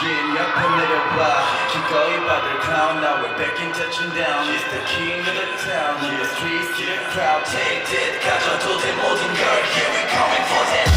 Getting up a little block. Kick all about their crown. Now we're back in touching down. He's the king of the town. In the streets to the crowd. Take that 가져도 돼 모든 girl. Here we coming for that